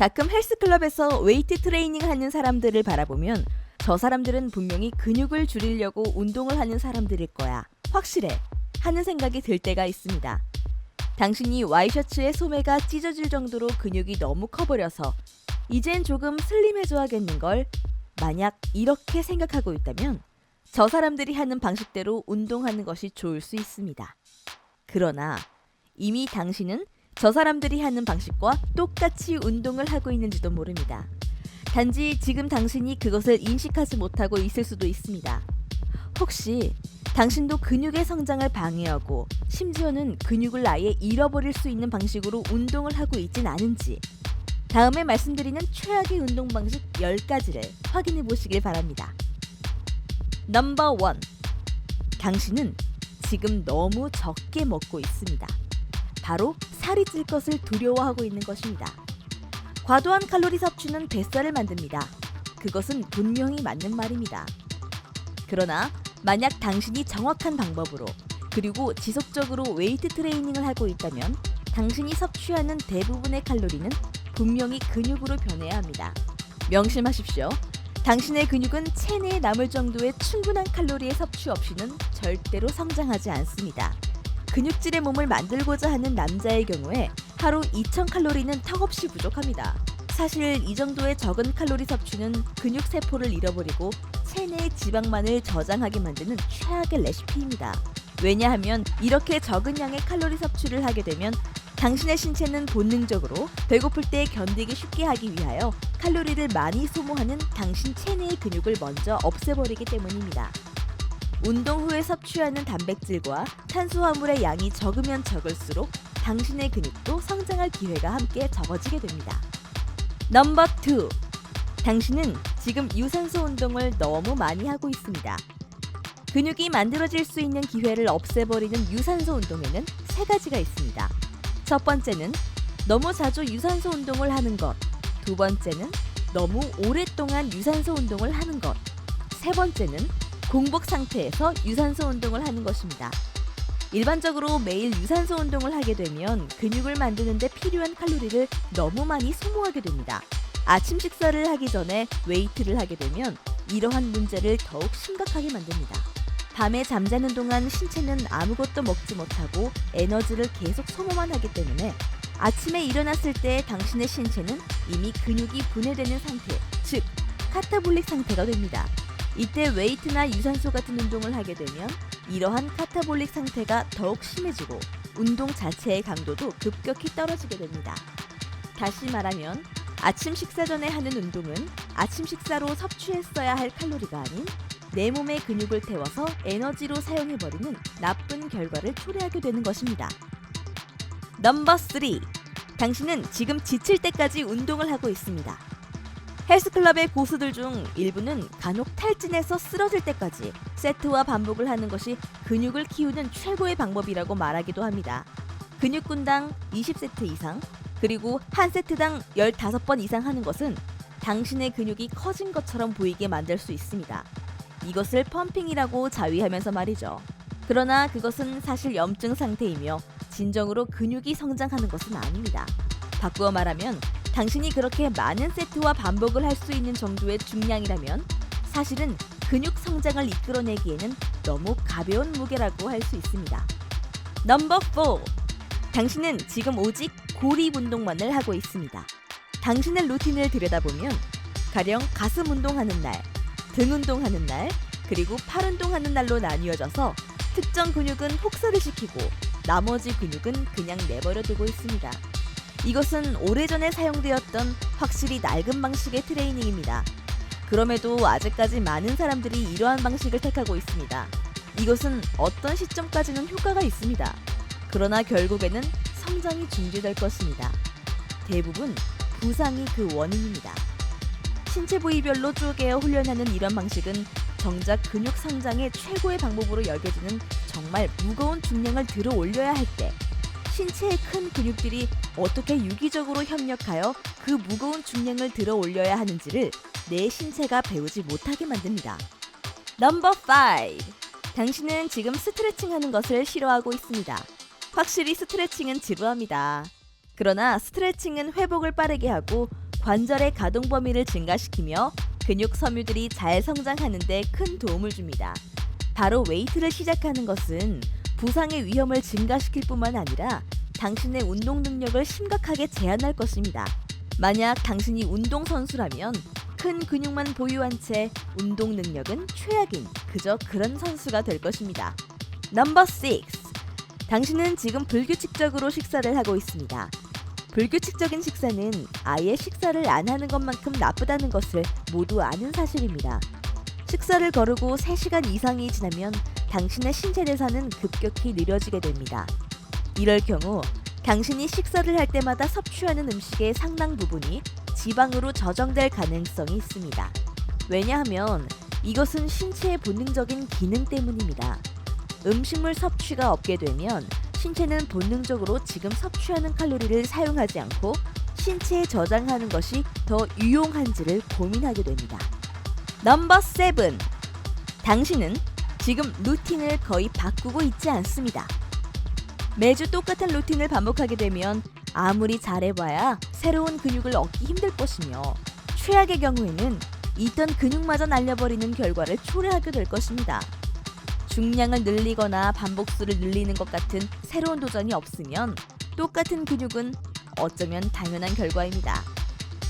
가끔 헬스클럽에서 웨이트 트레이닝 하는 사람들을 바라보면 저 사람들은 분명히 근육을 줄이려고 운동을 하는 사람들일 거야. 확실해. 하는 생각이 들 때가 있습니다. 당신이 와이셔츠의 소매가 찢어질 정도로 근육이 너무 커버려서 이젠 조금 슬림해져야겠는걸. 만약 이렇게 생각하고 있다면 저 사람들이 하는 방식대로 운동하는 것이 좋을 수 있습니다. 그러나 이미 당신은 저 사람들이 하는 방식과 똑같이 운동을 하고 있는지도 모릅니다. 단지 지금 당신이 그것을 인식하지 못하고 있을 수도 있습니다. 혹시 당신도 근육의 성장을 방해하고 심지어는 근육을 아예 잃어버릴 수 있는 방식으로 운동을 하고 있진 않은지 다음에 말씀드리는 최악의 운동 방식 10가지를 확인해 보시길 바랍니다. 넘버 1. 당신은 지금 너무 적게 먹고 있습니다. 바로 살이 찔 것을 두려워하고 있는 것입니다. 과도한 칼로리 섭취는 뱃살을 만듭니다. 그것은 분명히 맞는 말입니다. 그러나 만약 당신이 정확한 방법으로 그리고 지속적으로 웨이트 트레이닝을 하고 있다면 당신이 섭취하는 대부분의 칼로리는 분명히 근육으로 변해야 합니다. 명심하십시오. 당신의 근육은 체내에 남을 정도의 충분한 칼로리의 섭취 없이는 절대로 성장하지 않습니다. 근육질의 몸을 만들고자 하는 남자의 경우에 하루 2000칼로리는 턱없이 부족합니다. 사실 이 정도의 적은 칼로리 섭취는 근육 세포를 잃어버리고 체내의 지방만을 저장하게 만드는 최악의 레시피입니다. 왜냐하면 이렇게 적은 양의 칼로리 섭취를 하게 되면 당신의 신체는 본능적으로 배고플 때 견디기 쉽게 하기 위하여 칼로리를 많이 소모하는 당신 체내의 근육을 먼저 없애버리기 때문입니다. 운동 후에 섭취하는 단백질과 탄수화물의 양이 적으면 적을수록 당신의 근육도 성장할 기회가 함께 적어지게 됩니다. 넘버 2. 당신은 지금 유산소 운동을 너무 많이 하고 있습니다. 근육이 만들어질 수 있는 기회를 없애버리는 유산소 운동에는 세 가지가 있습니다. 첫 번째는 너무 자주 유산소 운동을 하는 것. 두 번째는 너무 오랫동안 유산소 운동을 하는 것. 세 번째는 공복 상태에서 유산소 운동을 하는 것입니다. 일반적으로 매일 유산소 운동을 하게 되면 근육을 만드는데 필요한 칼로리를 너무 많이 소모하게 됩니다. 아침 식사를 하기 전에 웨이트를 하게 되면 이러한 문제를 더욱 심각하게 만듭니다. 밤에 잠자는 동안 신체는 아무것도 먹지 못하고 에너지를 계속 소모만 하기 때문에 아침에 일어났을 때 당신의 신체는 이미 근육이 분해되는 상태, 즉 카타볼릭 상태가 됩니다. 이때 웨이트나 유산소 같은 운동을 하게 되면 이러한 카타볼릭 상태가 더욱 심해지고 운동 자체의 강도도 급격히 떨어지게 됩니다. 다시 말하면 아침 식사 전에 하는 운동은 아침 식사로 섭취했어야 할 칼로리가 아닌 내 몸의 근육을 태워서 에너지로 사용해버리는 나쁜 결과를 초래하게 되는 것입니다. 넘버 3. 당신은 지금 지칠 때까지 운동을 하고 있습니다. 헬스클럽의 고수들 중 일부는 간혹 탈진해서 쓰러질 때까지 세트와 반복을 하는 것이 근육을 키우는 최고의 방법이라고 말하기도 합니다. 근육군당 20세트 이상, 그리고 한 세트당 15번 이상 하는 것은 당신의 근육이 커진 것처럼 보이게 만들 수 있습니다. 이것을 펌핑이라고 자위하면서 말이죠. 그러나 그것은 사실 염증 상태이며 진정으로 근육이 성장하는 것은 아닙니다. 바꾸어 말하면 당신이 그렇게 많은 세트와 반복을 할 수 있는 정도의 중량이라면 사실은 근육 성장을 이끌어내기에는 너무 가벼운 무게라고 할 수 있습니다. 넘버 4. 당신은 지금 오직 고립 운동만을 하고 있습니다. 당신의 루틴을 들여다보면 가령 가슴 운동하는 날, 등 운동하는 날, 그리고 팔 운동하는 날로 나뉘어져서 특정 근육은 혹사를 시키고 나머지 근육은 그냥 내버려 두고 있습니다. 이것은 오래전에 사용되었던 확실히 낡은 방식의 트레이닝입니다. 그럼에도 아직까지 많은 사람들이 이러한 방식을 택하고 있습니다. 이것은 어떤 시점까지는 효과가 있습니다. 그러나 결국에는 성장이 중지될 것입니다. 대부분 부상이 그 원인입니다. 신체 부위별로 쪼개어 훈련하는 이런 방식은 정작 근육 성장의 최고의 방법으로 여겨지는 정말 무거운 중량을 들어 올려야 할 때 신체의 큰 근육들이 어떻게 유기적으로 협력하여 그 무거운 중량을 들어 올려야 하는지를 내 신체가 배우지 못하게 만듭니다. 넘버 5. 당신은 지금 스트레칭 하는 것을 싫어하고 있습니다. 확실히 스트레칭은 지루합니다. 그러나 스트레칭은 회복을 빠르게 하고 관절의 가동 범위를 증가시키며 근육 섬유들이 잘 성장하는데 큰 도움을 줍니다. 바로 웨이트를 시작하는 것은 부상의 위험을 증가시킬 뿐만 아니라 당신의 운동 능력을 심각하게 제한할 것입니다. 만약 당신이 운동선수라면 큰 근육만 보유한 채 운동 능력은 최악인 그저 그런 선수가 될 것입니다. 넘버 6. 당신은 지금 불규칙적으로 식사를 하고 있습니다. 불규칙적인 식사는 아예 식사를 안 하는 것만큼 나쁘다는 것을 모두 아는 사실입니다. 식사를 거르고 3시간 이상이 지나면 당신의 신체 대사는 급격히 느려지게 됩니다. 이럴 경우 당신이 식사를 할 때마다 섭취하는 음식의 상당 부분이 지방으로 저장될 가능성이 있습니다. 왜냐하면 이것은 신체의 본능적인 기능 때문입니다. 음식물 섭취가 없게 되면 신체는 본능적으로 지금 섭취하는 칼로리를 사용하지 않고 신체에 저장하는 것이 더 유용한지를 고민하게 됩니다. 넘버 7. 당신은 지금 루틴을 거의 바꾸고 있지 않습니다. 매주 똑같은 루틴을 반복하게 되면 아무리 잘해봐야 새로운 근육을 얻기 힘들 것이며 최악의 경우에는 있던 근육마저 날려버리는 결과를 초래하게 될 것입니다. 중량을 늘리거나 반복수를 늘리는 것 같은 새로운 도전이 없으면 똑같은 근육은 어쩌면 당연한 결과입니다.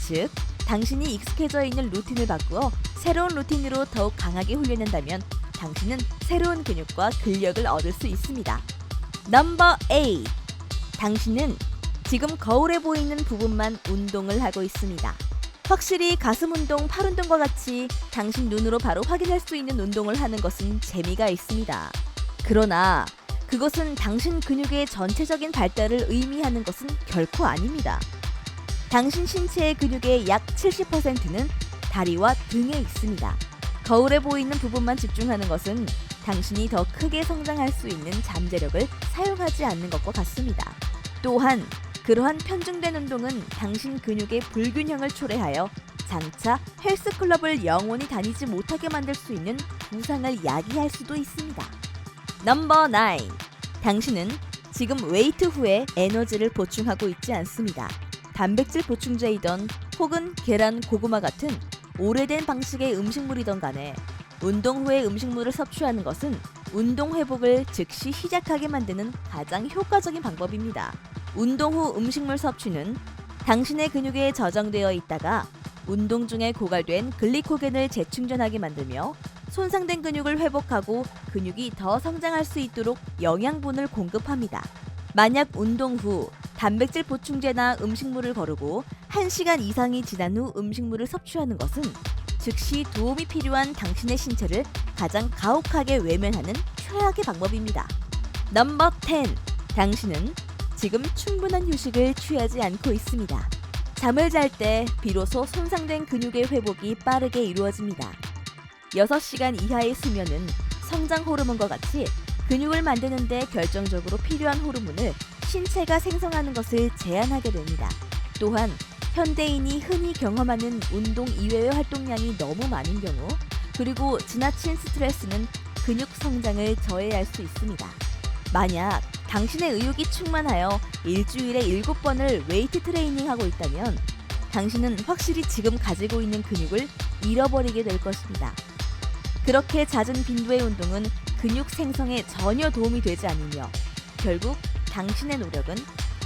즉, 당신이 익숙해져 있는 루틴을 바꾸어 새로운 루틴으로 더욱 강하게 훈련한다면 당신은 새로운 근육과 근력을 얻을 수 있습니다. 넘버 8. 당신은 지금 거울에 보이는 부분만 운동을 하고 있습니다. 확실히 가슴 운동, 팔 운동과 같이 당신 눈으로 바로 확인할 수 있는 운동을 하는 것은 재미가 있습니다. 그러나 그것은 당신 근육의 전체적인 발달을 의미하는 것은 결코 아닙니다. 당신 신체의 근육의 약 70%는 다리와 등에 있습니다. 거울에 보이는 부분만 집중하는 것은 당신이 더 크게 성장할 수 있는 잠재력을 사용하지 않는 것과 같습니다. 또한 그러한 편중된 운동은 당신 근육의 불균형을 초래하여 장차 헬스클럽을 영원히 다니지 못하게 만들 수 있는 부상을 야기할 수도 있습니다. 넘버 9. 당신은 지금 웨이트 후에 에너지를 보충하고 있지 않습니다. 단백질 보충제이던 혹은 계란, 고구마 같은 오래된 방식의 음식물이던 간에 운동 후에 음식물을 섭취하는 것은 운동 회복을 즉시 시작하게 만드는 가장 효과적인 방법입니다. 운동 후 음식물 섭취는 당신의 근육에 저장되어 있다가 운동 중에 고갈된 글리코겐을 재충전하게 만들며 손상된 근육을 회복하고 근육이 더 성장할 수 있도록 영양분을 공급합니다. 만약 운동 후 단백질 보충제나 음식물을 거르고 1시간 이상이 지난 후 음식물을 섭취하는 것은 즉시 도움이 필요한 당신의 신체를 가장 가혹하게 외면하는 최악의 방법입니다. 넘버 10. 당신은 지금 충분한 휴식을 취하지 않고 있습니다. 잠을 잘 때 비로소 손상된 근육의 회복이 빠르게 이루어집니다. 6시간 이하의 수면은 성장 호르몬과 같이 근육을 만드는데 결정적으로 필요한 호르몬을 신체가 생성하는 것을 제한하게 됩니다. 또한 현대인이 흔히 경험하는 운동 이외의 활동량이 너무 많은 경우 그리고 지나친 스트레스는 근육 성장을 저해할 수 있습니다. 만약 당신의 의욕이 충만하여 일주일에 7번을 웨이트 트레이닝 하고 있다면 당신은 확실히 지금 가지고 있는 근육을 잃어버리게 될 것입니다. 그렇게 잦은 빈도의 운동은 근육 생성에 전혀 도움이 되지 않으며 결국 당신의 노력은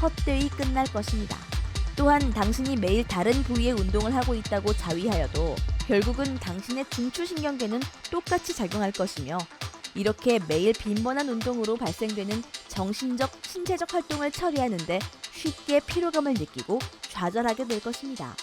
헛되이 끝날 것입니다. 또한 당신이 매일 다른 부위의 운동을 하고 있다고 자위하여도 결국은 당신의 중추신경계는 똑같이 작용할 것이며 이렇게 매일 빈번한 운동으로 발생되는 정신적, 신체적 활동을 처리하는데 쉽게 피로감을 느끼고 좌절하게 될 것입니다.